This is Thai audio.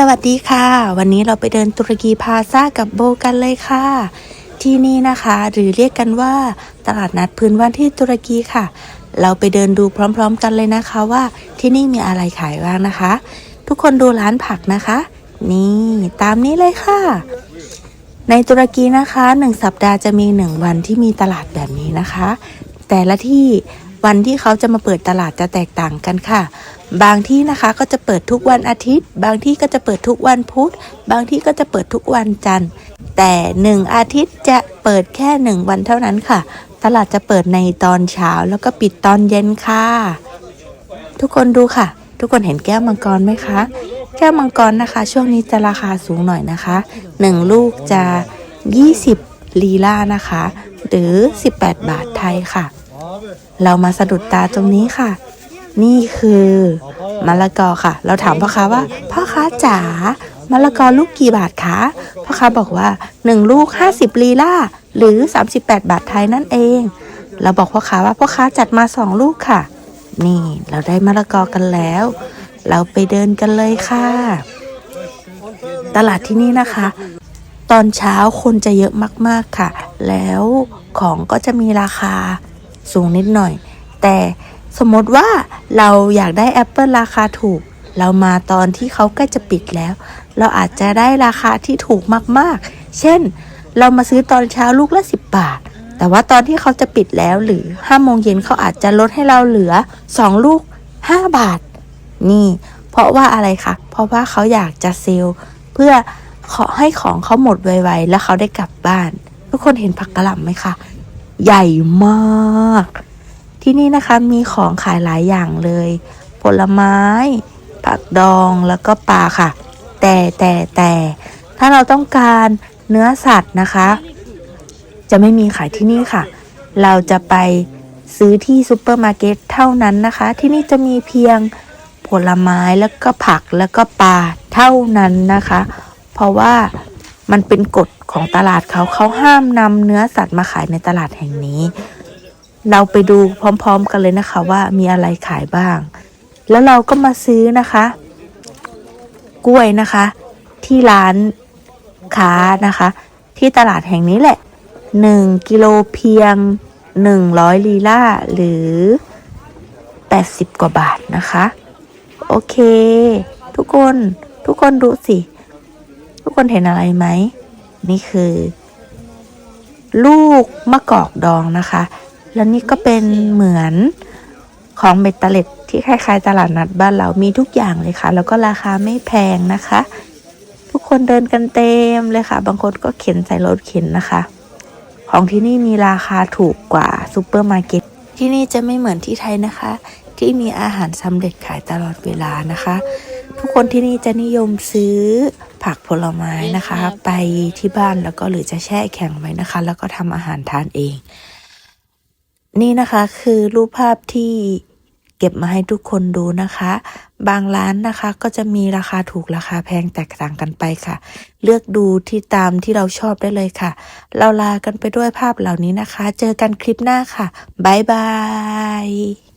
สวัสดีค่ะ วันนี้เราไปเดินตุรกีพาซ่ากับโบกันเลยค่ะ ที่นี่นะคะ หรือเรียกกันว่า ตลาดนัดพื้นบ้านที่ตุรกีค่ะ เราไปเดินดูพร้อมๆกันเลยนะคะว่าที่นี่มีอะไรขายบ้างนะคะ ทุกคนดูร้านผักนะคะ นี่ตามนี้เลยค่ะ ในตุรกีนะคะหนึ่งสัปดาห์จะมีหนึ่งวันที่มีตลาดแบบนี้นะคะ แต่ละที่ วันที่เขาจะมาเปิดตลาดจะแตกต่างกันค่ะ บางที่นะคะก็จะเปิดทุกวันอาทิตย์ บางที่ก็จะเปิดทุกวันพุธ บางที่ก็จะเปิดทุกวันจันทร์ แต่หนึ่งอาทิตย์จะเปิดแค่หนึ่งวันเท่านั้นค่ะ ตลาดจะเปิดในตอนเช้าแล้วก็ปิดตอนเย็นค่ะ ทุกคนดูค่ะ ทุกคนเห็นแก้วมังกรไหมคะ แก้วมังกรนะคะ ช่วงนี้จะราคาสูงหน่อยนะคะหนึ่งลูกจะ 20 ลีลานะคะ หรือ 18 บาทไทยค่ะ เรามาสะดุดตาตรงนี้ค่ะ นี่คือมะละกอค่ะ เราถามพ่อค้าว่า พ่อค้าจ๋ามะละกอลูกกี่บาทคะพ่อค้าบอกว่า 1 ลูก 50ลีลาหรือ 38 บาทไทยนั่นเอง เราบอกพ่อค้าว่าพ่อค้าจัดมา 2 ลูกค่ะ นี่เราได้มะละกอกันแล้ว เราไปเดินกันเลยค่ะ ตลาดที่นี่นะคะ ตอนเช้าคนจะเยอะมากๆค่ะ แล้วของก็จะมีราคา สูงนิดหน่อย แต่สมมติว่าเราอยากได้แอปเปิลราคาถูก เรามาตอนที่เขาใกล้จะปิดแล้ว เราอาจจะได้ราคาที่ถูกมากๆ เช่น เรามาซื้อตอนเช้าลูกละ 10 บาท แต่ว่าตอนที่เขาจะปิดแล้วหรือ5โมงเย็นเขาอาจจะลดให้เราเหลือ 2 ลูก 5 บาท นี่ เพราะว่าอะไรคะ เพราะว่าเขาอยากจะเซลล์เพื่อขอให้ของเขาหมดไวๆ แล้วเขาได้กลับบ้าน ทุกคนเห็นผักกระหล่ำไหมคะ ใหญ่มาก ที่นี่นะคะมีของขายหลายอย่างเลย ผลไม้ ผักดองแล้วก็ปลาค่ะ แต่แต่แต่ถ้าเราต้องการเนื้อสัตว์นะคะ จะไม่มีขายที่นี่ค่ะ เราจะไปซื้อที่ซูเปอร์มาร์เก็ตเท่านั้นนะคะ ที่นี่จะมีเพียงผลไม้แล้วก็ผักแล้วก็ปลาเท่านั้นนะคะ เพราะว่า มันเป็นกฎของตลาดเขาเขาห้ามนำเนื้อสัตว์มาขายในตลาดแห่งนี้ เราไปดูพร้อมๆกันเลยนะคะว่ามีอะไรขายบ้าง แล้วเราก็มาซื้อนะคะ กล้วยนะคะ ที่ร้านค้านะคะ ที่ตลาดแห่งนี้แหละ 1 กิโลเพียง 100 ลีลาหรือ 80 กว่าบาทนะคะ โอเค ทุกคนทุกคนดูสิ คนเห็นอะไรไหม นี่คือ ลูกมะกอกดองนะคะ แล้วนี่ก็เป็นเหมือนของเบตเตล็ดที่คล้ายๆตลาดนัดบ้านเรามีทุกอย่างเลยค่ะ แล้วก็ราคาไม่แพงนะคะ ทุกคนเดินกันเต็มเลยค่ะ บางคนก็เข็นใส่รถเข็นนะคะ ของที่นี่มีราคาถูกกว่าซูเปอร์มาร์เก็ตที่นี่จะไม่เหมือนที่ไทยนะคะ ที่มีอาหารสำเร็จขายตลอดเวลานะคะ ทุกคนที่นี่จะนิยมซื้อผักผลไม้นะคะ ไปที่บ้านแล้วก็หรือจะแช่แข็งไว้นะคะ แล้วก็ทำอาหารทานเอง นี่นะคะคือรูปภาพที่เก็บมาให้ทุกคนดูนะคะ บางร้านนะคะก็จะมีราคาถูกราคาแพงแตกต่างกันไปค่ะ เลือกดูที่ตามที่เราชอบได้เลยค่ะ เราลากันไปด้วยภาพเหล่านี้นะคะ เจอกันคลิปหน้าค่ะ บ๊ายบาย